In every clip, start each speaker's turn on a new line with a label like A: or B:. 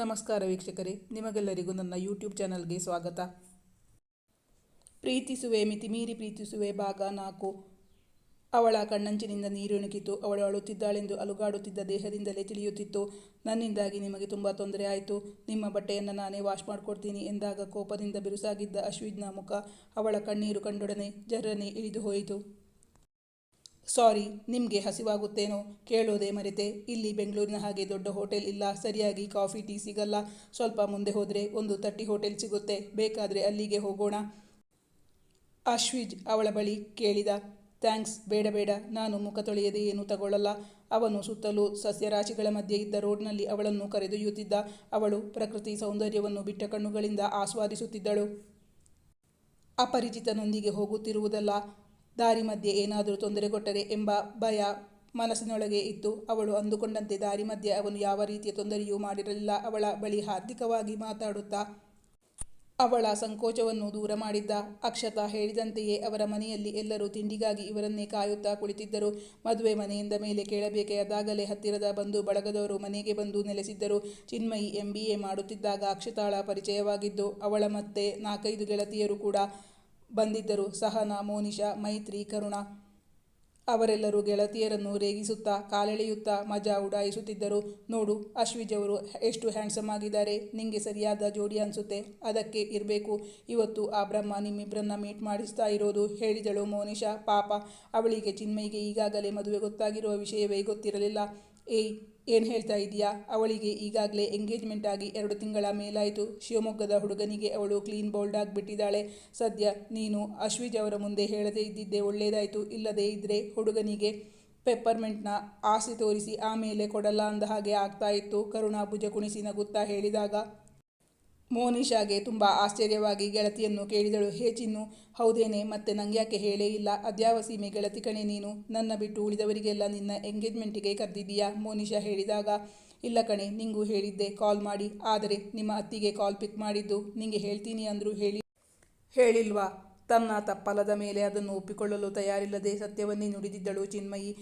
A: ನಮಸ್ಕಾರ ವೀಕ್ಷಕರೇ, ನಿಮಗೆಲ್ಲರಿಗೂ ನನ್ನ ಯೂಟ್ಯೂಬ್ ಚಾನಲ್ಗೆ ಸ್ವಾಗತ. ಪ್ರೀತಿಸುವೆ ಮಿತಿಮೀರಿ ಪ್ರೀತಿಸುವೆ ಭಾಗ ನಾಲ್ಕು. ಅವಳ ಕಣ್ಣಂಚಿನಿಂದ ನೀರಿಣುಕಿತು ಅವಳು ಅಳುತ್ತಿದ್ದಾಳೆಂದು ಅಲುಗಾಡುತ್ತಿದ್ದ ದೇಹದಿಂದಲೇ ತಿಳಿಯುತ್ತಿತ್ತು. ನನ್ನಿಂದಾಗಿ ನಿಮಗೆ ತುಂಬ ತೊಂದರೆ ಆಯಿತು. ನಿಮ್ಮ ಬಟ್ಟೆಯನ್ನು ನಾನೇ ವಾಶ್ ಮಾಡಿಕೊಡ್ತೀನಿ ಎಂದಾಗ ಕೋಪದಿಂದ ಬಿರುಸಾಗಿದ್ದ ಅಶ್ವಿಜ್ನ ಮುಖ ಅವಳ ಕಣ್ಣೀರು ಕಂಡೊಡನೆ ಜರ್ರನೆ ಇಳಿದು ಹೋಯಿತು. ಸಾರಿ, ನಿಮಗೆ ಹಸಿವಾಗುತ್ತೇನೋ ಕೇಳೋದೇ ಮರೆತೆ. ಇಲ್ಲಿ ಬೆಂಗಳೂರಿನ ಹಾಗೆ ದೊಡ್ಡ ಹೋಟೆಲ್ ಇಲ್ಲ. ಸರಿಯಾಗಿ ಕಾಫಿ, ಟೀ ಸಿಗಲ್ಲ. ಸ್ವಲ್ಪ ಮುಂದೆ ಹೋದರೆ ಒಂದು ತಟ್ಟಿ ಹೋಟೆಲ್ ಸಿಗುತ್ತೆ. ಬೇಕಾದರೆ ಅಲ್ಲಿಗೆ ಹೋಗೋಣ. ಅಶ್ವಿಜ್ ಅವಳ ಬಳಿ ಕೇಳಿದ, ಥ್ಯಾಂಕ್ಸ್, ಬೇಡ ಬೇಡ. ನಾನು ಮುಖ ತೊಳೆಯದೆ ಏನೂ ತಗೊಳ್ಳಲ್ಲ. ಅವನು ಸುತ್ತಲೂ ಸಸ್ಯರಾಶಿಗಳ ಮಧ್ಯೆ ಇದ್ದ ರೋಡ್ನಲ್ಲಿ ಅವಳನ್ನು ಕರೆದೊಯ್ಯುತ್ತಿದ್ದ. ಅವಳು ಪ್ರಕೃತಿ ಸೌಂದರ್ಯವನ್ನು ಬಿಟ್ಟ ಕಣ್ಣುಗಳಿಂದ ಆಸ್ವಾದಿಸುತ್ತಿದ್ದಳು. ಅಪರಿಚಿತನೊಂದಿಗೆ ಹೋಗುತ್ತಿರುವುದಲ್ಲ. ದಾರಿ ಮಧ್ಯೆ ಏನಾದರೂ ತೊಂದರೆ ಕೊಟ್ಟರೆ ಎಂಬ ಭಯ ಮನಸ್ಸಿನೊಳಗೆ ಇತ್ತು ಅವಳು ಅಂದುಕೊಂಡಂತೆ ದಾರಿ ಮಧ್ಯೆ ಅವನು ಯಾವ ರೀತಿಯ ತೊಂದರೆಯೂ ಮಾಡಿರಲಿಲ್ಲ. ಅವಳ ಬಳಿ ಹಾರ್ದಿಕವಾಗಿ ಮಾತಾಡುತ್ತಾ ಅವಳ ಸಂಕೋಚವನ್ನು ದೂರ ಮಾಡಿದ್ದ ಅಕ್ಷತಾ ಹೇಳಿದಂತೆಯೇ ಅವರ ಮನೆಯಲ್ಲಿ ಎಲ್ಲರೂ ತಿಂಡಿಗಾಗಿ ಇವರನ್ನೇ ಕಾಯುತ್ತಾ ಕುಳಿತಿದ್ದರು. ಮದುವೆ ಮನೆಯಿಂದ ಮೇಲೆ ಕೇಳಬೇಕಾದಾಗಲೇ ಹತ್ತಿರದ ಬಂಧು ಬಳಗದವರು ಮನೆಗೆ ಬಂದು ನೆಲೆಸಿದ್ದರು. ಚಿನ್ಮಯಿ ಎ ಮಾಡುತ್ತಿದ್ದಾಗ ಅಕ್ಷತಾಳ ಪರಿಚಯವಾಗಿದ್ದು ಅವಳ ಮತ್ತೆ ನಾಲ್ಕೈದು ಗೆಳತಿಯರು ಕೂಡ ಬಂದಿದ್ದರು ಸಹನ ಮೋನಿಶಾ ಮೈತ್ರಿ, ಕರುಣ ಅವರೆಲ್ಲರೂ ಗೆಳತಿಯರನ್ನು ರೇಗಿಸುತ್ತಾ ಕಾಲೆಳೆಯುತ್ತಾ ಮಜಾ ಉಡಾಯಿಸುತ್ತಿದ್ದರು. ನೋಡು ಅಶ್ವಿಜವರು ಎಷ್ಟು ಹ್ಯಾಂಡ್ಸಮ್ ಆಗಿದ್ದಾರೆ. ನಿಮಗೆ ಸರಿಯಾದ ಜೋಡಿ ಅನಿಸುತ್ತೆ. ಅದಕ್ಕೆ ಇರಬೇಕು. ಇವತ್ತು ಆ ಬ್ರಹ್ಮ ನಿಮ್ಮಿಬ್ಬರನ್ನ ಮೀಟ್ ಮಾಡಿಸ್ತಾ ಇರೋದು ಹೇಳಿದಳು ಮೋನಿಶಾ ಪಾಪ, ಅವಳಿಗೆ ಚಿನ್ಮಯಿಗೆ ಈಗಾಗಲೇ ಮದುವೆ ಗೊತ್ತಾಗಿರುವ ವಿಷಯವೇ ಗೊತ್ತಿರಲಿಲ್ಲ. ಏಯ್ ಏನು ಹೇಳ್ತಾ ಇದೆಯಾ ಅವಳಿಗೆ ಈಗಾಗಲೇ ಎಂಗೇಜ್ಮೆಂಟ್ ಆಗಿ ಎರಡು ತಿಂಗಳ ಮೇಲಾಯಿತು. ಶಿವಮೊಗ್ಗದ ಹುಡುಗನಿಗೆ ಅವಳು ಕ್ಲೀನ್ ಬೋಲ್ಡ್ ಆಗಿಬಿಟ್ಟಿದ್ದಾಳೆ. ಸದ್ಯ ನೀನು ಅಶ್ವಿಜ್ ಅವರ ಮುಂದೆ ಹೇಳದೇ ಇದ್ದಿದ್ದೇ ಒಳ್ಳೆಯದಾಯಿತು ಇಲ್ಲದೇ ಇದ್ದರೆ ಹುಡುಗನಿಗೆ ಪೆಪ್ಪರ್ಮೆಂಟ್ನ ಆಸೆ ತೋರಿಸಿ ಆಮೇಲೆ ಕೊಡಲ್ಲ ಅಂದ ಹಾಗೆ ಆಗ್ತಾ ಇತ್ತು. ಕರುಣಾ ಭುಜ ಕುಣಿಸಿ ನಗುತ್ತಾ ಹೇಳಿದಾಗ ಮೋನಿಶಾಗೆ ತುಂಬ ಆಶ್ಚರ್ಯವಾಗಿ ಗೆಳತಿಯನ್ನು ಕೇಳಿದಳು. ಹೇ ಚಿನ್ನು, ಹೌದೇನೆ, ಮತ್ತೆ ನಂಗ್ಯಾಕೆ ಹೇಳೇ ಇಲ್ಲ. ಅದ್ಯಾವ ಸೀಮೆ ಗೆಳತಿ ಕಣೆ ನೀನು? ನನ್ನ ಬಿಟ್ಟು ಉಳಿದವರಿಗೆಲ್ಲ ನಿನ್ನ ಎಂಗೇಜ್ಮೆಂಟಿಗೆ ಕರೆದಿದ್ದೀಯಾ? ಮೋನಿಶಾ ಹೇಳಿದಾಗ, ಇಲ್ಲ ಕಣೆ, ನಿಂಗೂ ಹೇಳಿದ್ದೆ, ಕಾಲ್ ಮಾಡಿ. ಆದರೆ ನಿಮ್ಮ ಅತ್ತಿಗೆ ಕಾಲ್ ಪಿಕ್ ಮಾಡಿದ್ದು ನಿಂಗೆ ಹೇಳ್ತೀನಿ ಅಂದರೂ ಹೇಳಿ ಹೇಳಿಲ್ವಾ? ತನ್ನ ತಪ್ಪಲದ ಮೇಲೆ ಅದನ್ನು ಒಪ್ಪಿಕೊಳ್ಳಲು ತಯಾರಿಲ್ಲದೆ ಸತ್ಯವನ್ನೇ ನುಡಿದಿದ್ದಳು ಚಿನ್ಮಯಿ.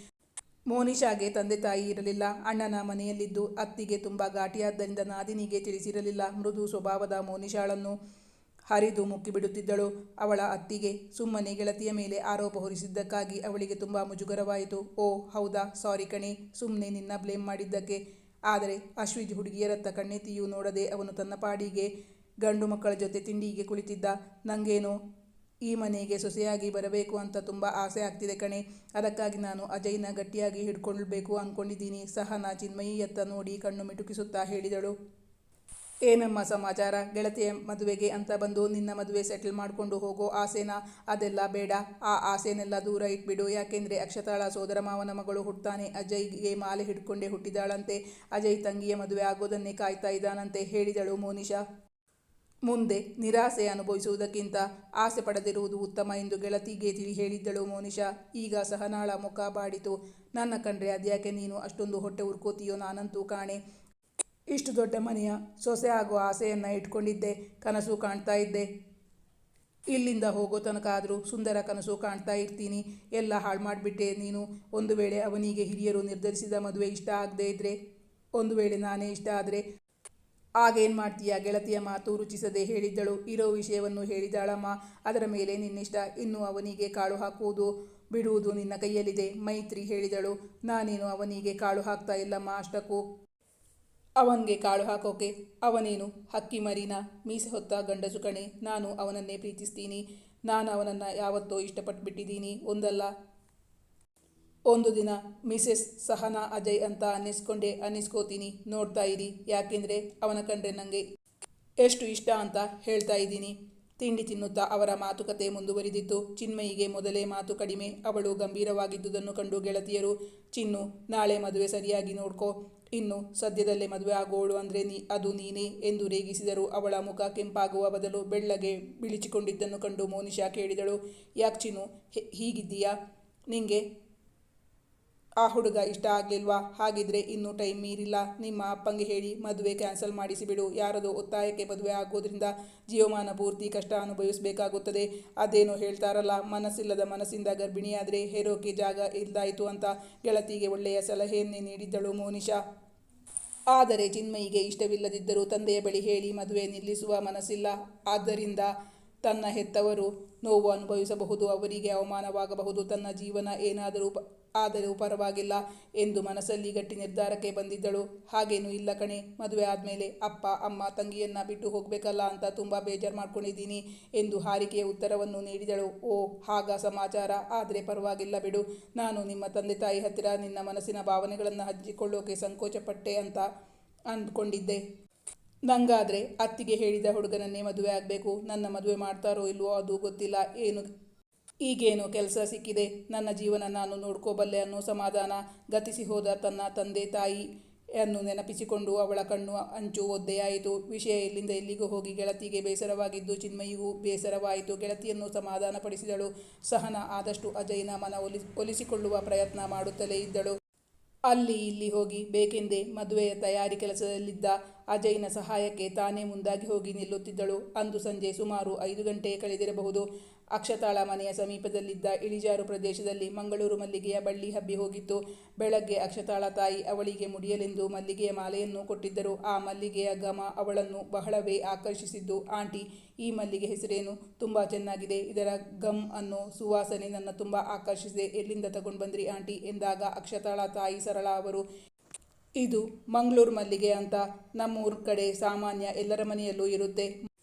A: ಮೋನಿಶಾಗೆ ತಂದೆ ತಾಯಿ ಇರಲಿಲ್ಲ. ಅಣ್ಣನ ಮನೆಯಲ್ಲಿದ್ದು ಅತ್ತಿಗೆ ತುಂಬ ಘಾಟಿಯಾದ್ದರಿಂದ ನಾದಿನಿಗೆ ತಿಳಿಸಿರಲಿಲ್ಲ. ಮೃದು ಸ್ವಭಾವದ ಮೋನಿಶಾಳನ್ನು ಹರಿದು ಮುಕ್ಕಿಬಿಡುತ್ತಿದ್ದಳು. ಅವಳ ಅತ್ತಿಗೆ ಸುಮ್ಮನೆ ಗೆಳತಿಯ ಮೇಲೆ ಆರೋಪ ಹೊರಿಸಿದ್ದಕ್ಕಾಗಿ ಅವಳಿಗೆ ತುಂಬ ಮುಜುಗರವಾಯಿತು. ಓ, ಹೌದಾ? ಸಾರಿ ಕಣೆ. ಸುಮ್ಮನೆ ನಿನ್ನ ಬ್ಲೇಮ್ ಮಾಡಿದ್ದಕ್ಕೆ. ಆದರೆ ಅಶ್ವಿಜ್ ಹುಡುಗಿಯರತ್ತ ಕಣ್ಣೆತ್ತಿಯೂ ನೋಡದೆ ಅವನು ತನ್ನ ಪಾಡಿಗೆ ಗಂಡು ಮಕ್ಕಳ ಜೊತೆ ತಿಂಡಿಗೆ ಕುಳಿತಿದ್ದ. ನಂಗೇನೋ? ಈ ಮನೆಗೆ ಸೊಸೆಯಾಗಿ ಬರಬೇಕು ಅಂತ ತುಂಬ ಆಸೆ ಆಗ್ತಿದೆ ಕಣೆ. ಅದಕ್ಕಾಗಿ ನಾನು ಅಜಯ್ನ ಗಟ್ಟಿಯಾಗಿ ಹಿಡ್ಕೊಳ್ಬೇಕು ಅಂದ್ಕೊಂಡಿದ್ದೀನಿ ಸಹನಾ ಚಿನ್ಮಯಿಯತ್ತ ನೋಡಿ ಕಣ್ಣು ಮಿಟುಕಿಸುತ್ತಾ ಹೇಳಿದಳು. ಏನಮ್ಮ ಸಮಾಚಾರ? ಗೆಳತಿಯ, ಮದುವೆಗೆ ಅಂತ ಬಂದು ನಿನ್ನ ಮದುವೆ ಸೆಟಲ್ ಮಾಡಿಕೊಂಡು ಹೋಗೋ ಆಸೆನ? ಅದೆಲ್ಲ ಬೇಡ. ಆ ಆಸೆನೆಲ್ಲ ದೂರ ಇಟ್ಬಿಡು. ಯಾಕೆಂದರೆ ಅಕ್ಷತಾಳ ಸೋದರ ಮಾವನ ಮಗಳು ಹುಟ್ಟಾನೆ ಅಜಯ್ಗೆ ಮಾಲೆ ಹಿಡ್ಕೊಂಡೇ ಹುಟ್ಟಿದಾಳಂತೆ. ಅಜಯ್ ತಂಗಿಯ ಮದುವೆ ಆಗೋದನ್ನೇ ಕಾಯ್ತಾ ಇದ್ದಾನಂತೆ ಹೇಳಿದಳು ಮೋನಿಶಾ ಮುಂದೆ ನಿರಾಸೆ ಅನುಭವಿಸುವುದಕ್ಕಿಂತ ಆಸೆ ಪಡೆದಿರುವುದು ಉತ್ತಮ ಎಂದು ಗೆಳತಿಗೆ ತಿಳಿ ಹೇಳಿದ್ದಳು ಮೋನಿಶಾ ಈಗ ಸಹನಾಳ ಮುಖ ಬಾಡಿತು. ನನ್ನ ಕಂಡ್ರೆ ಅದ್ಯಾಕೆ ನೀನು ಅಷ್ಟೊಂದು ಹೊಟ್ಟೆ ಉರ್ಕೋತೀಯೋ ನಾನಂತೂ ಕಾಣೆ. ಇಷ್ಟು ದೊಡ್ಡ ಮನೆಯ ಸೊಸೆ ಆಗೋ ಆಸೆಯನ್ನು ಇಟ್ಕೊಂಡಿದ್ದೆ. ಕನಸು ಕಾಣ್ತಾ ಇದ್ದೆ. ಇಲ್ಲಿಂದ ಹೋಗೋ ತನಕ ಆದರೂ ಸುಂದರ ಕನಸು ಕಾಣ್ತಾ ಇರ್ತೀನಿ. ಎಲ್ಲ ಹಾಳು ಮಾಡಿಬಿಟ್ಟೆ ನೀನು. ಒಂದು ವೇಳೆ ಅವನಿಗೆ ಹಿರಿಯರು ನಿರ್ಧರಿಸಿದ ಮದುವೆ ಇಷ್ಟ ಆಗದೇ ಇದ್ದರೆ ಒಂದು ವೇಳೆ ನಾನೇ ಇಷ್ಟ ಆದರೆ ಆಗೇನು ಮಾಡ್ತೀಯ? ಗೆಳತಿಯ ಮಾತು ರುಚಿಸದೆ ಹೇಳಿದ್ದಳು. ಇರೋ ವಿಷಯವನ್ನು ಹೇಳಿದಾಳಮ್ಮ. ಅದರ ಮೇಲೆ ನಿನ್ನಿಷ್ಟ ಇನ್ನು ಅವನಿಗೆ ಕಾಳು ಹಾಕುವುದು ಬಿಡುವುದು ನಿನ್ನ ಕೈಯಲ್ಲಿದೆ, ಮೈತ್ರಿ ಹೇಳಿದಳು. ನಾನೇನು ಅವನಿಗೆ ಕಾಳು ಹಾಕ್ತಾ ಇಲ್ಲಮ್ಮ ಅಷ್ಟಕ್ಕೂ. ಅವನಿಗೆ ಕಾಳು ಹಾಕೋಕೆ. ಅವನೇನು? ಹಕ್ಕಿ ಮರಿನ? ಮೀಸೆ ಹೊತ್ತ ಗಂಡಸು ಕಣೆ. ನಾನು ಅವನನ್ನೇ ಪ್ರೀತಿಸ್ತೀನಿ. ನಾನು ಅವನನ್ನು ಯಾವತ್ತೋ ಇಷ್ಟಪಟ್ಟುಬಿಟ್ಟಿದ್ದೀನಿ ಒಂದಲ್ಲ. ಒಂದು ದಿನ ಮಿಸೆಸ್ ಸಹನಾ ಅಜಯ್ ಅಂತ ಅನ್ನಿಸ್ಕೊಂಡೆ, ಅನ್ನಿಸ್ಕೋತೀನಿ, ನೋಡ್ತಾ ಇರಿ, ಯಾಕೆಂದರೆ ಅವನ ಕಂಡ್ರೆ ನನಗೆ ಎಷ್ಟು ಇಷ್ಟ ಅಂತ ಹೇಳ್ತಾ ಇದ್ದೀನಿ. ತಿಂಡಿ ತಿನ್ನುತ್ತಾ ಅವರ ಮಾತುಕತೆ ಮುಂದುವರಿದಿತ್ತು. ಚಿನ್ಮಯಿಗೆ ಮೊದಲೇ ಮಾತು ಕಡಿಮೆ, ಅವಳು ಗಂಭೀರವಾಗಿದ್ದುದನ್ನು ಕಂಡು ಗೆಳತಿಯರು, ಚಿನ್ನು, ನಾಳೆ ಮದುವೆ ಸರಿಯಾಗಿ ನೋಡ್ಕೋ. ಇನ್ನು ಸದ್ಯದಲ್ಲೇ ಮದುವೆ ಆಗೋಳು ಅಂದರೆ ನೀ, ಅದು ನೀನೇ ಎಂದು ರೇಗಿಸಿದರು. ಅವಳ ಮುಖ ಕೆಂಪಾಗುವ ಬದಲು ಬೆಳ್ಳಗೆ ಬಿಳಿಚಿಕೊಂಡಿದ್ದನ್ನು ಕಂಡು ಮೋನಿಶಾ ಕೇಳಿದಳು, ಯಾಕೆ ಚಿನ್ನು ಹೀಗಿದ್ದೀಯಾ? ನಿಂಗೆ ಆ ಹುಡುಗ ಇಷ್ಟ ಆಗಲಿಲ್ವಾ? ಹಾಗಿದ್ರೆ ಇನ್ನೂ ಟೈಮ್ ಮೀರಿಲ್ಲ. ನಿಮ್ಮ ಅಪ್ಪಂಗೆ ಹೇಳಿ ಮದುವೆ ಕ್ಯಾನ್ಸಲ್ ಮಾಡಿಸಿಬಿಡು. ಯಾರದೋ ಒತ್ತಾಯಕ್ಕೆ ಮದುವೆ ಆಗೋದ್ರಿಂದ ಜೀವಮಾನ ಪೂರ್ತಿ ಕಷ್ಟ ಅನುಭವಿಸಬೇಕಾಗುತ್ತದೆ. ಅದೇನೋ ಹೇಳ್ತಾರಲ್ಲ, ಮನಸ್ಸಿಲ್ಲದ ಮನಸ್ಸಿಂದ ಗರ್ಭಿಣಿಯಾದರೆ ಹೇರೋಕೆ ಜಾಗ ಇಲ್ದಾಯಿತು ಅಂತ ಗೆಳತಿಗೆ ಒಳ್ಳೆಯ ಸಲಹೆಯನ್ನೇ ನೀಡಿದ್ದಳು ಮೋನಿಷಾ. ಆದರೆ ಚಿನ್ಮಯಿಗೆ ಇಷ್ಟವಿಲ್ಲದಿದ್ದರೂ ತಂದೆಯ ಬಳಿ ಹೇಳಿ ಮದುವೆ ನಿಲ್ಲಿಸುವ ಮನಸ್ಸಿಲ್ಲ. ಆದ್ದರಿಂದ ತನ್ನ ಹೆತ್ತವರು ನೋವು ಅನುಭವಿಸಬಹುದು, ಅವರಿಗೆ ಅವಮಾನವಾಗಬಹುದು, ತನ್ನ ಜೀವನ ಏನಾದರೂ ಆದರೂ ಪರವಾಗಿಲ್ಲ ಎಂದು ಮನಸ್ಸಲ್ಲಿ ಗಟ್ಟಿ ನಿರ್ಧಾರಕ್ಕೆ ಬಂದಿದ್ದಳು. ಹಾಗೇನೂ ಇಲ್ಲ ಕಣೆ, ಮದುವೆ ಆದಮೇಲೆ ಅಪ್ಪ, ಅಮ್ಮ ತಂಗಿಯನ್ನು ಬಿಟ್ಟು ಹೋಗಬೇಕಲ್ಲ ಅಂತ ತುಂಬ ಬೇಜಾರು ಮಾಡ್ಕೊಂಡಿದ್ದೀನಿ ಎಂದು ಹಾರಿಕೆಯ ಉತ್ತರವನ್ನು ನೀಡಿದಳು. ಓ ಹಾಗ ಸಮಾಚಾರ. ಆದರೆ ಪರವಾಗಿಲ್ಲ ಬಿಡು. ನಾನು ನಿಮ್ಮ ತಂದೆ ತಾಯಿ ಹತ್ತಿರ ನಿನ್ನ ಮನಸ್ಸಿನ ಭಾವನೆಗಳನ್ನು ಹಂಚಿಕೊಳ್ಳೋಕೆ ಸಂಕೋಚಪಟ್ಟೆ ಅಂತ ಅಂದ್ಕೊಂಡಿದ್ದೆ. ನಂಗಾದ್ರೆ ಅತ್ತಿಗೆ ಹೇಳಿದ ಹುಡುಗನನ್ನೇ ಮದುವೆ ಆಗಬೇಕು. ನನ್ನ ಮದುವೆ ಮಾಡ್ತಾರೋ ಇಲ್ವೋ ಅದು ಗೊತ್ತಿಲ್ಲ. ಏನು ಈಗೇನು ಕೆಲಸ ಸಿಕ್ಕಿದೆ? ನನ್ನ ಜೀವನ ನಾನು ನೋಡ್ಕೋಬಲ್ಲೆ ಅನ್ನೋ ಸಮಾಧಾನ ಗತಿಸಿ ಹೋದ ತನ್ನ ತಂದೆ ತಾಯಿ ಅನ್ನು ನೆನಪಿಸಿಕೊಂಡು ಅವಳ ಕಣ್ಣು ಅಂಚು ಒದ್ದೆಯಾಯಿತು ವಿಷಯ ಎಲ್ಲಿಂದ ಇಲ್ಲಿಗೂ ಹೋಗಿ ಗೆಳತಿಗೆ ಬೇಸರವಾಗಿದ್ದು ಚಿನ್ಮಯಿಗೂ ಬೇಸರವಾಯಿತು. ಗೆಳತಿಯನ್ನು ಸಮಾಧಾನಪಡಿಸಿದಳು. ಸಹನ ಆದಷ್ಟು ಅಜಯ್ನ ಮನ ಒಲಿ, ಒಲಿಸಿಕೊಳ್ಳುವ ಪ್ರಯತ್ನ ಮಾಡುತ್ತಲೇ ಇದ್ದಳು. ಅಲ್ಲಿ ಇಲ್ಲಿ ಹೋಗಿ ಬೇಕೆಂದೇ ಮದುವೆಯ ತಯಾರಿ ಕೆಲಸದಲ್ಲಿದ್ದ ಅಜಯ್ನ ಸಹಾಯಕ್ಕೆ ತಾನೇ ಮುಂದಾಗಿ ಹೋಗಿ ನಿಲ್ಲುತ್ತಿದ್ದಳು. ಅಂದು ಸಂಜೆ ಸುಮಾರು ಐದು ಗಂಟೆ ಕಳೆದಿರಬಹುದು. ಅಕ್ಷತಾಳ ಮನೆಯ ಸಮೀಪದಲ್ಲಿದ್ದ ಇಳಿಜಾರು ಪ್ರದೇಶದಲ್ಲಿ ಮಂಗಳೂರು ಮಲ್ಲಿಗೆಯ ಬಳ್ಳಿ ಹಬ್ಬಿ ಹೋಗಿತ್ತು. ಬೆಳಗ್ಗೆ ಅಕ್ಷತಾಳ ತಾಯಿ ಅವಳಿಗೆ ಮುಡಿಯಲೆಂದು ಮಲ್ಲಿಗೆಯ ಮಾಲೆಯನ್ನು ಕೊಟ್ಟಿದ್ದರು. ಆ ಮಲ್ಲಿಗೆಯ ಘಮ ಅವಳನ್ನು ಬಹಳವೇ ಆಕರ್ಷಿಸಿದ್ದು. ಆಂಟಿ, ಈ ಮಲ್ಲಿಗೆ ಹೆಸರೇನು? ತುಂಬ ಚೆನ್ನಾಗಿದೆ. ಇದರ ಗಮ್ ಅನ್ನೋ ಸುವಾಸನೆ ನನ್ನ ತುಂಬ ಆಕರ್ಷಿಸಿದೆ. ಎಲ್ಲಿಂದ ತಗೊಂಡು ಬಂದ್ರಿ ಆಂಟಿ? ಎಂದಾಗ ಅಕ್ಷತಾಳ ತಾಯಿ ಸರಳ ಅವರು, ಇದು ಮಂಗಳೂರು ಮಲ್ಲಿಗೆ ಅಂತ. ನಮ್ಮೂರ ಕಡೆ ಸಾಮಾನ್ಯ ಎಲ್ಲರ ಮನೆಯಲ್ಲೂ ಇರುತ್ತೆ.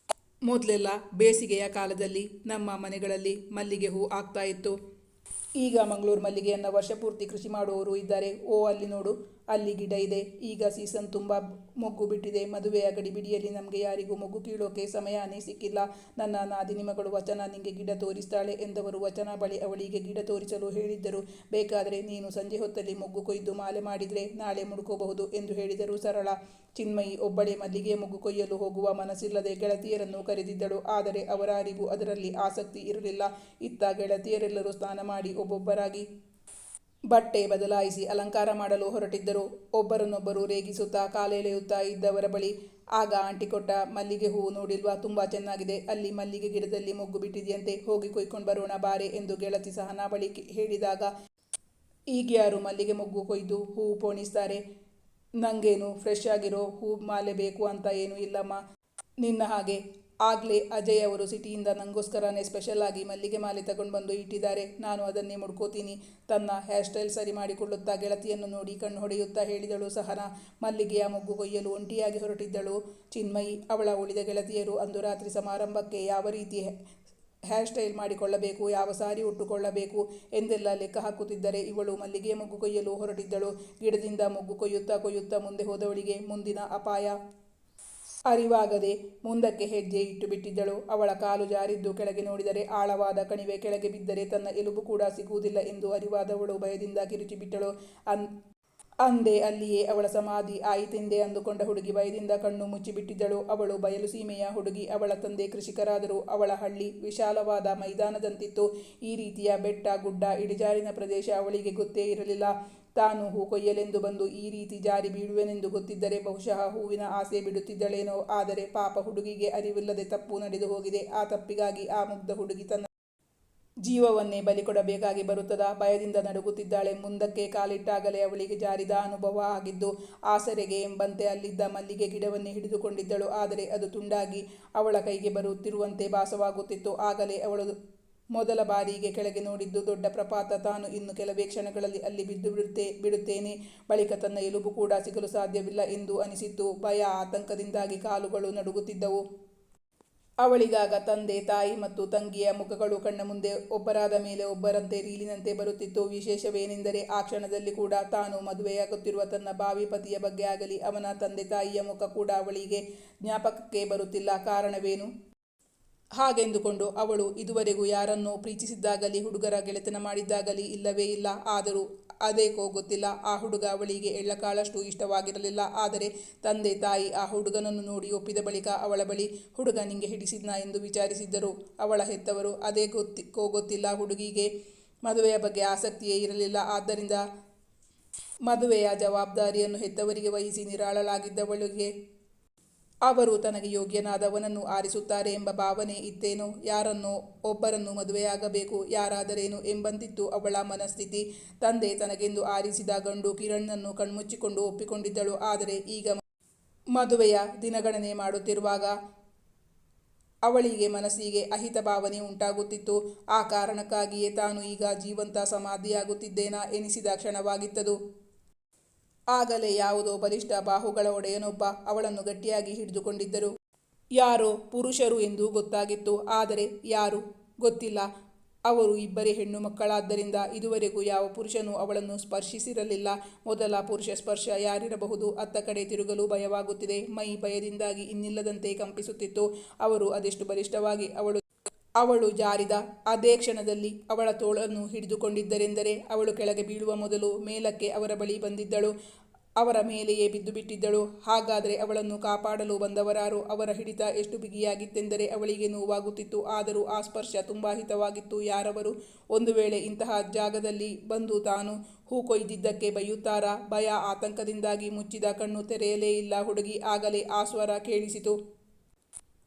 A: ಮೊದಲೆಲ್ಲ ಬೇಸಿಗೆಯ ಕಾಲದಲ್ಲಿ ನಮ್ಮ ಮನೆಗಳಲ್ಲಿ ಮಲ್ಲಿಗೆ ಹೂ ಆಗ್ತಾ ಇತ್ತು. ಈಗ ಮಂಗಳೂರು ಮಲ್ಲಿಗೆಯನ್ನು ವರ್ಷಪೂರ್ತಿ ಕೃಷಿ ಮಾಡುವವರು ಇದ್ದಾರೆ. ಓ, ಅಲ್ಲಿ ನೋಡು. ಅಲ್ಲಿ ಗಿಡ ಇದೆ. ಈಗ ಸೀಸನ್ ತುಂಬ ಮೊಗ್ಗು ಬಿಟ್ಟಿದೆ. ಮದುವೆಯ ಗಡಿಬಿಡಿಯಲ್ಲಿ ನಮಗೆ ಯಾರಿಗೂ ಮೊಗ್ಗು ಕೀಳೋಕೆ ಸಮಯನೇ ಸಿಕ್ಕಿಲ್ಲ. ನನ್ನ ನಾದಿನಿ ಮಗಳು ವಚನ ನಿಂಗೆ ಗಿಡ ತೋರಿಸ್ತಾಳೆ ಎಂದವರು ವಚನ ಬಳಿ ಅವಳಿಗೆ ಗಿಡ ತೋರಿಸಲು ಹೇಳಿದ್ದರು. ಬೇಕಾದರೆ ನೀನು ಸಂಜೆ ಹೊತ್ತಲ್ಲಿ ಮೊಗ್ಗು ಕೊಯ್ದು ಮಾಲೆ ಮಾಡಿದರೆ ನಾಳೆ ಮುಡುಕೋಬಹುದು ಎಂದು ಹೇಳಿದರು ಸರಳ. ಚಿನ್ಮಯಿ ಒಬ್ಬಳೇ ಮಲ್ಲಿಗೆ ಮೊಗ್ಗು ಕೊಯ್ಯಲು ಹೋಗುವ ಮನಸ್ಸಿಲ್ಲದೆ ಗೆಳತಿಯರನ್ನು ಕರೆದಿದ್ದಳು. ಆದರೆ ಅವರಾರಿಗೂ ಅದರಲ್ಲಿ ಆಸಕ್ತಿ ಇರಲಿಲ್ಲ. ಇತ್ತ ಗೆಳತಿಯರೆಲ್ಲರೂ ಸ್ನಾನ ಮಾಡಿ ಒಬ್ಬೊಬ್ಬರಾಗಿ ಬಟ್ಟೆ ಬದಲಾಯಿಸಿ ಅಲಂಕಾರ ಮಾಡಲು ಹೊರಟಿದ್ದರು. ಒಬ್ಬರನ್ನೊಬ್ಬರು ರೇಗಿಸುತ್ತಾ ಕಾಲೆಳೆಯುತ್ತಾ ಇದ್ದವರ ಬಳಿ ಆಗ ಆಂಟಿ ಕೊಟ್ಟ ಮಲ್ಲಿಗೆ ಹೂವು ನೋಡಿಲ್ವಾ? ತುಂಬ ಚೆನ್ನಾಗಿದೆ. ಅಲ್ಲಿ ಮಲ್ಲಿಗೆ ಗಿಡದಲ್ಲಿ ಮೊಗ್ಗು ಬಿಟ್ಟಿದೆಯಂತೆ. ಹೋಗಿ ಕೊಯ್ಕೊಂಡು ಬರೋಣ ಬಾರೆ ಎಂದು ಗೆಳತಿ ಸಹನಾ ಬಳಿ ಹೇಳಿದಾಗ ಹೇಳಿದಾಗ ಈಗ್ಯಾರು ಮಲ್ಲಿಗೆ ಮೊಗ್ಗು ಕೊಯ್ದು ಹೂವು ಪೋಣಿಸ್ತಾರೆ? ನಂಗೇನು? ಫ್ರೆಶ್ ಆಗಿರೋ ಹೂ ಮಾಲೆ ಬೇಕು ಅಂತ ಏನೂ ಇಲ್ಲಮ್ಮ. ನಿನ್ನ ಹಾಗೆ ಆಗಲೇ ಅಜಯ್ ಅವರು ಸಿಟಿಯಿಂದ ನನಗೋಸ್ಕರನೇ ಸ್ಪೆಷಲ್ ಆಗಿ ಮಲ್ಲಿಗೆ ಮಾಲೆ ತಗೊಂಡು ಬಂದು ಇಟ್ಟಿದ್ದಾರೆ. ನಾನು ಅದನ್ನೇ ಮುಡ್ಕೋತೀನಿ. ತನ್ನ ಹೇರ್ ಸ್ಟೈಲ್ ಸರಿ ಮಾಡಿಕೊಳ್ಳುತ್ತಾ ಗೆಳತಿಯನ್ನು ನೋಡಿ ಕಣ್ಣು ಹೊಡೆಯುತ್ತಾ ಹೇಳಿದಳು ಸಹನ. ಮಲ್ಲಿಗೆಯ ಮೊಗ್ಗು ಕೊಯ್ಯಲು ಒಂಟಿಯಾಗಿ ಹೊರಟಿದ್ದಳು. ಚಿನ್ಮಯಿ, ಅವಳ ಉಳಿದ ಗೆಳತಿಯರು ಅಂದು ರಾತ್ರಿ ಸಮಾರಂಭಕ್ಕೆ ಯಾವ ರೀತಿ ಹೇರ್ ಸ್ಟೈಲ್ ಮಾಡಿಕೊಳ್ಳಬೇಕು, ಯಾವ ಸಾರಿ ಉಟ್ಟುಕೊಳ್ಳಬೇಕು ಎಂದೆಲ್ಲ ಲೆಕ್ಕ ಹಾಕುತ್ತಿದ್ದರೆ ಇವಳು ಮಲ್ಲಿಗೆ ಮೊಗ್ಗು ಕೊಯ್ಯಲು ಹೊರಟಿದ್ದಳು. ಗಿಡದಿಂದ ಮುಗ್ಗು ಕೊಯ್ಯುತ್ತಾ ಕೊಯ್ಯುತ್ತಾ ಮುಂದೆ ಹೋದವಳಿಗೆ ಮುಂದಿನ ಅಪಾಯ. ಅರಿವಾಗದೆ ಮುಂದಕ್ಕೆ ಹೆಜ್ಜೆ ಇಟ್ಟು ಬಿಟ್ಟಿದ್ದಳು. ಅವಳ ಕಾಲು ಜಾರಿದ್ದು ಕೆಳಗೆ ನೋಡಿದರೆ ಆಳವಾದ ಕಣಿವೆ ಕೆಳಗೆ ಬಿದ್ದರೆ ತನ್ನ ಎಲುಬು ಕೂಡ ಸಿಗುವುದಿಲ್ಲ ಎಂದು ಅರಿವಾದವಳು ಭಯದಿಂದ ಕಿರುಚಿಬಿಟ್ಟಳು ಅನ್, ಅಂದೇ ಅಲ್ಲಿಯೇ ಅವಳ ಸಮಾಧಿ ಆಯಿತೆಂದೇ ಅಂದುಕೊಂಡ ಹುಡುಗಿ ಭಯದಿಂದ ಕಣ್ಣು ಮುಚ್ಚಿಬಿಟ್ಟಿದ್ದಳು ಅವಳು ಬಯಲು ಸೀಮೆಯ ಹುಡುಗಿ, ಅವಳ ತಂದೆ ಕೃಷಿಕರಾದರು. ಅವಳ ಹಳ್ಳಿ ವಿಶಾಲವಾದ ಮೈದಾನದಂತಿತ್ತು. ಈ ರೀತಿಯ ಬೆಟ್ಟ, ಗುಡ್ಡ, ಇಳಿಜಾರಿನ ಪ್ರದೇಶ ಅವಳಿಗೆ ಗೊತ್ತೇ ಇರಲಿಲ್ಲ. ತಾನು ಹೂ ಕೊಯ್ಯಲೆಂದು ಬಂದು ಈ ರೀತಿ ಜಾರಿ ಬೀಳುವೆನೆಂದು ಗೊತ್ತಿದ್ದರೆ ಬಹುಶಃ ಹೂವಿನ ಆಸೆ ಬಿಡುತ್ತಿದ್ದಳೇನೋ, ಆದರೆ ಪಾಪ ಹುಡುಗಿಗೆ ಅರಿವಿಲ್ಲದೆ ತಪ್ಪು ನಡೆದು ಹೋಗಿದೆ. ಆ ತಪ್ಪಿಗಾಗಿ ಆ ಮುಗ್ಧ ಹುಡುಗಿ ತನ್ನ ಜೀವವನ್ನೇ ಬಲಿಕೊಡಬೇಕಾಗಿ ಬರುತ್ತದ? ಭಯದಿಂದ ನಡುಗುತ್ತಿದ್ದಾಳೆ. ಮುಂದಕ್ಕೆ ಕಾಲಿಟ್ಟಾಗಲೇ ಅವಳಿಗೆ ಜಾರಿದ ಅನುಭವ ಆಗಿದ್ದು, ಆಸರೆಗೆ ಎಂಬಂತೆ ಅಲ್ಲಿದ್ದ ಮಲ್ಲಿಗೆ ಗಿಡವನ್ನೇ ಹಿಡಿದುಕೊಂಡಿದ್ದಳು. ಆದರೆ ಅದು ತುಂಡಾಗಿ ಅವಳ ಕೈಗೆ ಬರುತ್ತಿರುವಂತೆ ಭಾಸವಾಗುತ್ತಿತ್ತು. ಆಗಲೇ ಅವಳು ಮೊದಲ ಬಾರಿಗೆ ಕೆಳಗೆ ನೋಡಿದ್ದು ದೊಡ್ಡ ಪ್ರಪಾತ. ತಾನು ಇನ್ನು ಕೆಲವೇ ಕ್ಷಣಗಳಲ್ಲಿ ಅಲ್ಲಿ ಬಿದ್ದು ಬಿಡುತ್ತೆ, ಬಿಡುತ್ತೇನೆ. ಬಳಿಕ ತನ್ನ ಎಲುಬು ಕೂಡ ಸಿಗಲು ಸಾಧ್ಯವಿಲ್ಲ ಎಂದು ಅನಿಸಿತ್ತು. ಭಯ, ಆತಂಕದಿಂದಾಗಿ ಕಾಲುಗಳು ನಡುಗುತ್ತಿದ್ದವು. ಅವಳಿಗಾಗ ತಂದೆ, ತಾಯಿ ಮತ್ತು ತಂಗಿಯ ಮುಖಗಳು ಕಣ್ಣ ಮುಂದೆ ಒಬ್ಬರಾದ ಮೇಲೆ ಒಬ್ಬರಂತೆ ರೀಲಿನಂತೆ ಬರುತ್ತಿತ್ತು. ವಿಶೇಷವೇನೆಂದರೆ ಆ ಕ್ಷಣದಲ್ಲಿ ಕೂಡ ತಾನು ಮದುವೆಯಾಗುತ್ತಿರುವ ತನ್ನ ಬಾವಿ ಪತಿಯ ಬಗ್ಗೆ ಆಗಲಿ, ಅವನ ತಂದೆ ತಾಯಿಯ ಮುಖ ಕೂಡ ಅವಳಿಗೆ ಜ್ಞಾಪಕಕ್ಕೆ ಬರುತ್ತಿಲ್ಲ. ಕಾರಣವೇನು? ಹಾಗೆಂದುಕೊಂಡು ಅವಳು, ಇದುವರೆಗೂ ಯಾರನ್ನೋ ಪ್ರೀತಿಸಿದ್ದಾಗಲಿ, ಹುಡುಗರ ಗೆಳೆತನ ಮಾಡಿದ್ದಾಗಲಿ ಇಲ್ಲವೇ ಇಲ್ಲ. ಆದರೂ ಅದೇಕೋ ಗೊತ್ತಿಲ್ಲ. ಆ ಹುಡುಗ ಅವಳಿಗೆ ಎಳ್ಳಕಾಳಷ್ಟು ಇಷ್ಟವಾಗಿರಲಿಲ್ಲ. ಆದರೆ ತಂದೆ ತಾಯಿ ಆ ಹುಡುಗನನ್ನು ನೋಡಿ ಒಪ್ಪಿದ ಬಳಿಕ ಅವಳ ಬಳಿ, ಹುಡುಗ ನಿಂಗೆ ಹಿಡಿಸಿದ್ನಾ? ಎಂದು ವಿಚಾರಿಸಿದ್ದರು. ಅವಳ ಹೆತ್ತವರು, ಅದೇ ಗೊತ್ತಿಕ್ಕೋ ಗೊತ್ತಿಲ್ಲ. ಹುಡುಗಿಗೆ ಮದುವೆಯ ಬಗ್ಗೆ ಆಸಕ್ತಿಯೇ ಇರಲಿಲ್ಲ. ಆದ್ದರಿಂದ ಮದುವೆಯ ಜವಾಬ್ದಾರಿಯನ್ನು ಹೆತ್ತವರಿಗೆ ವಹಿಸಿ ನಿರಾಳಲಾಗಿದ್ದವಳಿಗೆ ಅವರು ತನಗೆ ಯೋಗ್ಯನಾದವನನ್ನು ಆರಿಸುತ್ತಾರೆ ಎಂಬ ಭಾವನೆ ಇತ್ತೇನು? ಯಾರನ್ನೋ? ಒಬ್ಬರನ್ನು ಮದುವೆಯಾಗಬೇಕು ಯಾರಾದರೇನು ಎಂಬಂತಿತ್ತು ಅವಳ ಮನಸ್ಥಿತಿ. ತಂದೆ ತನಗೆಂದು ಆರಿಸಿದ ಗಂಡು ಕಿರಣ್ಣನ್ನು ಕಣ್ಮುಚ್ಚಿಕೊಂಡು ಒಪ್ಪಿಕೊಂಡಿದ್ದಳು. ಆದರೆ ಈಗ ಮದುವೆಯ ದಿನಗಣನೆ ಮಾಡುತ್ತಿರುವಾಗ ಅವಳಿಗೆ ಮನಸ್ಸಿಗೆ ಅಹಿತ ಭಾವನೆ ಉಂಟಾಗುತ್ತಿತ್ತು. ಆ ಕಾರಣಕ್ಕಾಗಿಯೇ ತಾನು ಈಗ ಜೀವಂತ ಸಮಾಧಿಯಾಗುತ್ತಿದ್ದೇನಾ ಎನಿಸಿದ ಕ್ಷಣವಾಗಿತ್ತದು. ಆಗಲೇ ಯಾವುದೋ ಬಲಿಷ್ಠ ಬಾಹುಗಳ ಒಡೆಯನೊಬ್ಬ ಅವಳನ್ನು ಗಟ್ಟಿಯಾಗಿ ಹಿಡಿದುಕೊಂಡಿದ್ದರು. ಯಾರೋ ಪುರುಷರು ಎಂದು ಗೊತ್ತಾಗಿತ್ತು, ಆದರೆ ಯಾರು ಗೊತ್ತಿಲ್ಲ. ಅವರು ಇಬ್ಬರೇ ಹೆಣ್ಣು ಮಕ್ಕಳಾದ್ದರಿಂದ ಇದುವರೆಗೂ ಯಾವ ಪುರುಷನೂ ಅವಳನ್ನು ಸ್ಪರ್ಶಿಸಿರಲಿಲ್ಲ. ಮೊದಲ ಪುರುಷ ಸ್ಪರ್ಶ ಯಾರಿರಬಹುದು? ಅತ್ತ ಕಡೆ ತಿರುಗಲು ಭಯವಾಗುತ್ತಿದೆ. ಮೈ ಭಯದಿಂದಾಗಿ ಇನ್ನಿಲ್ಲದಂತೆ ಕಂಪಿಸುತ್ತಿತ್ತು. ಅವರು ಅದೆಷ್ಟು ಬಲಿಷ್ಠವಾಗಿ ಅವಳು ಅವಳು ಜಾರಿದ. ಅದೇ ಕ್ಷಣದಲ್ಲಿ ಅವಳ ತೋಳನ್ನು ಹಿಡಿದುಕೊಂಡಿದ್ದರೆಂದರೆ ಅವಳು ಕೆಳಗೆ ಬೀಳುವ ಮೊದಲು ಮೇಲಕ್ಕೆ ಅವರ ಬಳಿ ಬಂದಿದ್ದಳು. ಅವರ ಮೇಲೆಯೇ ಬಿದ್ದು ಬಿಟ್ಟಿದ್ದಳು. ಹಾಗಾದರೆ ಅವಳನ್ನು ಕಾಪಾಡಲು ಬಂದವರಾರು ಅವರ ಹಿಡಿತ ಎಷ್ಟು ಬಿಗಿಯಾಗಿತ್ತೆಂದರೆ ಅವಳಿಗೆ ನೋವಾಗುತ್ತಿತ್ತು. ಆದರೂ ಆ ಸ್ಪರ್ಶ ತುಂಬ ಹಿತವಾಗಿತ್ತು. ಯಾರವರು ಒಂದು ವೇಳೆ ಇಂತಹ ಜಾಗದಲ್ಲಿ ಬಂದು ತಾನು ಹೂ ಕೊಯ್ದಿದ್ದಕ್ಕೆ ಬೈಯುತ್ತಾರಾ? ಭಯ ಆತಂಕದಿಂದಾಗಿ ಮುಚ್ಚಿದ ಕಣ್ಣು ತೆರೆಯಲೇ ಇಲ್ಲ. ಹುಡುಗಿ ಆಗಲೇ ಆ ಸ್ವರ ಕೇಳಿಸಿತು.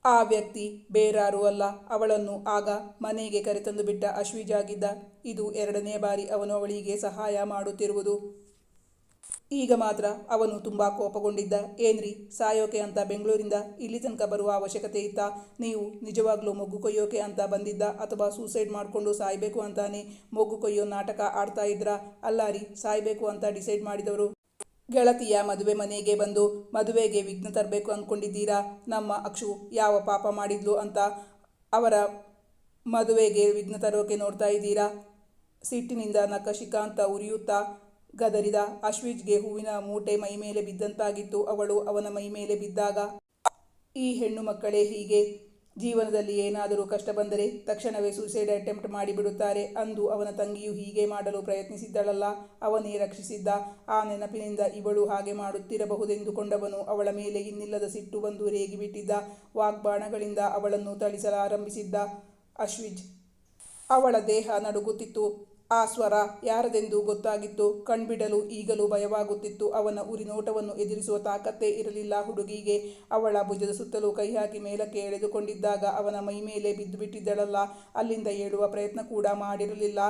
A: ಆ ವ್ಯಕ್ತಿ ಬೇರಾರೂ ಅಲ್ಲ, ಅವಳನ್ನು ಆಗ ಮನೆಗೆ ಕರೆತಂದು ಬಿಟ್ಟ ಅಶ್ವಿಜಾಗಿದ್ದ. ಇದು ಎರಡನೇ ಬಾರಿ ಅವನು ಅವಳಿಗೆ ಸಹಾಯ ಮಾಡುತ್ತಿರುವುದು. ಈಗ ಮಾತ್ರ ಅವನು ತುಂಬ ಕೋಪಗೊಂಡಿದ್ದ. ಏನ್ರಿ, ಸಾಯೋಕೆ ಅಂತ ಬೆಂಗಳೂರಿಂದ ಇಲ್ಲಿ ತನಕ ಬರುವ ಅವಶ್ಯಕತೆ ಇತ್ತ? ನೀವು ನಿಜವಾಗ್ಲೂ ಮೊಗ್ಗು ಕೊಯ್ಯೋಕೆ ಅಂತ ಬಂದಿದ್ದ ಅಥವಾ ಸೂಸೈಡ್ ಮಾಡಿಕೊಂಡು ಸಾಯಬೇಕು ಅಂತಾನೆ ಮೊಗ್ಗು ಕೊಯ್ಯೋ ನಾಟಕ ಆಡ್ತಾ ಇದ್ರ? ಅಲ್ಲ ರೀ, ಸಾಯಬೇಕು ಅಂತ ಡಿಸೈಡ್ ಮಾಡಿದವರು. ಗೆಳತಿಯ ಮದುವೆ ಮನೆಗೆ ಬಂದು ಮದುವೆಗೆ ವಿಘ್ನ ತರಬೇಕು ಅಂದ್ಕೊಂಡಿದ್ದೀರಾ ನಮ್ಮ ಅಕ್ಷು ಯಾವ ಪಾಪ ಮಾಡಿದ್ಲು ಅಂತ ಅವರ ಮದುವೆಗೆ ವಿಘ್ನ ತರೋಕೆ ನೋಡ್ತಾ ಇದ್ದೀರಾ? ಸಿಟ್ಟಿನಿಂದ ನಕ್ಕ ಅಂತ ಉರಿಯುತ್ತಾ ಗದರಿದ ಅಶ್ವಿಜ್ಗೆ ಹೂವಿನ ಮೂಟೆ ಮೈಮೇಲೆ ಬಿದ್ದಂತಾಗಿತ್ತು ಅವಳು ಅವನ ಮೈಮೇಲೆ ಬಿದ್ದಾಗ, ಈ ಹೆಣ್ಣು ಮಕ್ಕಳೇ ಹೀಗೆ ಜೀವನದಲ್ಲಿ ಏನಾದರೂ ಕಷ್ಟ ಬಂದರೆ ತಕ್ಷಣವೇ ಸೂಸೈಡ್ ಅಟೆಂಪ್ಟ್ ಮಾಡಿಬಿಡುತ್ತಾರೆ ಅಂದು ಅವನ ತಂಗಿಯು ಹೀಗೆ ಮಾಡಲು ಪ್ರಯತ್ನಿಸಿದ್ದಳಲ್ಲ. ಅವನೇ ರಕ್ಷಿಸಿದ್ದ. ಆ ನೆನಪಿನಿಂದ ಇವಳು ಹಾಗೆ ಮಾಡುತ್ತಿರಬಹುದೆಂದುಕೊಂಡವನು ಅವಳ ಮೇಲೆ ಇನ್ನಿಲ್ಲದ ಸಿಟ್ಟು ಬಂದು ರೇಗಿಬಿಟ್ಟಿದ್ದ. ವಾಗ್ಬಾಣಗಳಿಂದ ಅವಳನ್ನು ಥಳಿಸಲಾರಂಭಿಸಿದ್ದ ಅಶ್ವಿಜ್. ಅವಳ ದೇಹ ನಡುಗುತ್ತಿತ್ತು. ಆ ಸ್ವರ ಯಾರದೆಂದು ಗೊತ್ತಾಗಿತ್ತು? ಕಣ್ಬಿಡಲು ಈಗಲೂ ಭಯವಾಗುತ್ತಿತ್ತು. ಅವನ ಉರಿನೋಟವನ್ನು ಎದುರಿಸುವ ತಾಕತ್ತೇ ಇರಲಿಲ್ಲ ಹುಡುಗಿಗೆ. ಅವಳ ಭುಜದ ಸುತ್ತಲೂ ಕೈ ಹಾಕಿ ಮೇಲಕ್ಕೆ ಎಳೆದುಕೊಂಡಿದ್ದಾಗ ಅವನ ಮೈ ಮೇಲೆ ಬಿದ್ದು ಬಿಟ್ಟಿದ್ದಳಲ್ಲ ಅಲ್ಲಿಂದ ಏಳುವ ಪ್ರಯತ್ನ ಕೂಡ ಮಾಡಿರಲಿಲ್ಲ.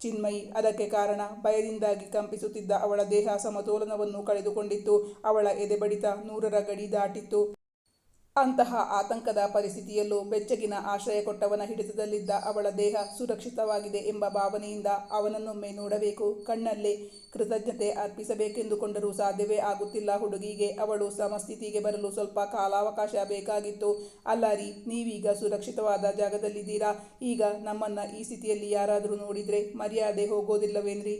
A: ಚಿನ್ಮಯಿ, ಅದಕ್ಕೆ ಕಾರಣ ಭಯದಿಂದಾಗಿ ಕಂಪಿಸುತ್ತಿದ್ದ ಅವಳ ದೇಹ ಸಮತೋಲನವನ್ನು ಕಳೆದುಕೊಂಡಿತ್ತು. ಅವಳ ಎದೆ ಬಡಿತ ನೂರರ ಗಡಿ ದಾಟಿತ್ತು. ಅಂತಹ ಆತಂಕದ ಪರಿಸ್ಥಿತಿಯಲ್ಲೂ ಬೆಚ್ಚಗಿನ ಆಶ್ರಯ ಕೊಟ್ಟವನ ಹಿಡಿತದಲ್ಲಿದ್ದ ಅವಳ ದೇಹ ಸುರಕ್ಷಿತವಾಗಿದೆ ಎಂಬ ಭಾವನೆಯಿಂದ ಅವನನ್ನೊಮ್ಮೆ ನೋಡಬೇಕು, ಕಣ್ಣಲ್ಲಿ ಕೃತಜ್ಞತೆ ಅರ್ಪಿಸಬೇಕೆಂದುಕೊಂಡರೂ ಸಾಧ್ಯವೇ ಆಗುತ್ತಿಲ್ಲ. ಹುಡುಗಿಗೆ ಅವಳು ಸಮಸ್ಥಿತಿಗೆ ಬರಲು ಸ್ವಲ್ಪ ಕಾಲಾವಕಾಶ ಬೇಕಾಗಿತ್ತು. ಅಲ್ಲಾರಿ, ನೀವೀಗ ಸುರಕ್ಷಿತವಾದ ಜಾಗದಲ್ಲಿದ್ದೀರಾ? ಈಗ ನಮ್ಮನ್ನ ಈ ಸ್ಥಿತಿಯಲ್ಲಿ ಯಾರಾದರೂ ನೋಡಿದರೆ ಮರ್ಯಾದೆ ಹೋಗೋದಿಲ್ಲವೇನ್ರಿ?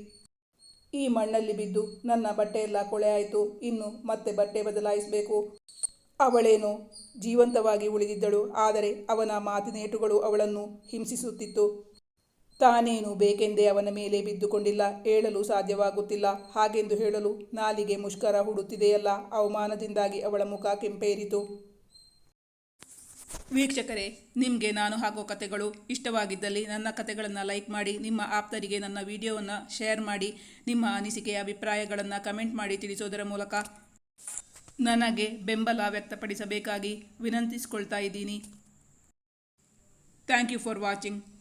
A: ಈ ಮಣ್ಣಲ್ಲಿ ಬಿದ್ದು ನನ್ನ ಬಟ್ಟೆಯೆಲ್ಲ ಕೊಳೆ ಆಯಿತು. ಇನ್ನು ಮತ್ತೆ ಬಟ್ಟೆ ಬದಲಾಯಿಸಬೇಕು? ಅವಳೇನು? ಜೀವಂತವಾಗಿ ಉಳಿದಿದ್ದಳು, ಆದರೆ ಅವನ ಮಾತಿನೇಟುಗಳು ಅವಳನ್ನು ಹಿಂಸಿಸುತ್ತಿತ್ತು. ತಾನೇನು ಬೇಕೆಂದೇ ಅವನ ಮೇಲೆ ಬಿದ್ದುಕೊಂಡಿಲ್ಲ, ಹೇಳಲು ಸಾಧ್ಯವಾಗುತ್ತಿಲ್ಲ. ಹಾಗೆಂದು ಹೇಳಲು ನಾಲಿಗೆ ಮುಷ್ಕರ ಹುಡುತ್ತಿದೆಯಲ್ಲ, ಅವಮಾನದಿಂದಾಗಿ ಅವಳ ಮುಖ ಕೆಂಪೇರಿತು. ವೀಕ್ಷಕರೇ, ನಿಮಗೆ ನಾನು ಹಾಕೋ ಕತೆಗಳು ಇಷ್ಟವಾಗಿದ್ದಲ್ಲಿ ನನ್ನ ಕತೆಗಳನ್ನು ಲೈಕ್ ಮಾಡಿ, ನಿಮ್ಮ ಆಪ್ತರಿಗೆ ನನ್ನ ವಿಡಿಯೋವನ್ನು ಶೇರ್ ಮಾಡಿ, ನಿಮ್ಮ ಅನಿಸಿಕೆಯ ಅಭಿಪ್ರಾಯಗಳನ್ನು ಕಮೆಂಟ್ ಮಾಡಿ ತಿಳಿಸೋದರ ಮೂಲಕ ನನಗೆ ಬೆಂಬಲ ವ್ಯಕ್ತಪಡಿಸಬೇಕಾಗಿ ವಿನಂತಿಸಿಕೊಳ್ತಾ ಇದ್ದೀನಿ. Thank you for watching